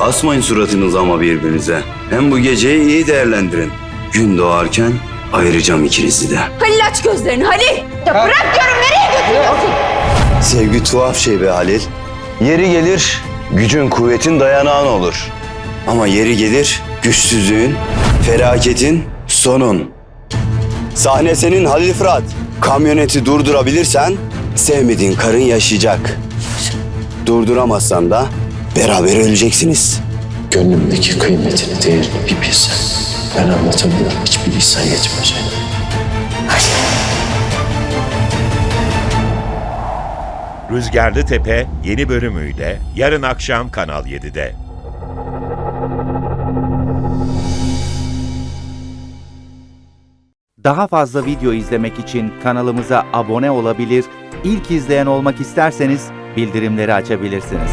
Asmayın suratınızı ama birbirinize. Hem bu geceyi iyi değerlendirin. Gün doğarken ayıracağım ikinizi de. Halil aç gözlerini Halil. Ya bırak diyorum nereye götürüyorsun? Sevgi tuhaf şey be Halil. Yeri gelir gücün kuvvetin dayanağın olur. Ama yeri gelir güçsüzlüğün, felaketin sonun. Sahne senin Halil Fırat. Kamyoneti durdurabilirsen sevmediğin karın yaşayacak. Durduramazsan da beraber öleceksiniz. Gönlümdeki kıymetini, değerini bir bilsen. Ben anlatamıyorum, hiçbir lisan yetmeyecek. Rüzgarlı Tepe yeni bölümüyle yarın akşam Kanal 7'de. Daha fazla video izlemek için kanalımıza abone olabilir, ilk izleyen olmak isterseniz bildirimleri açabilirsiniz.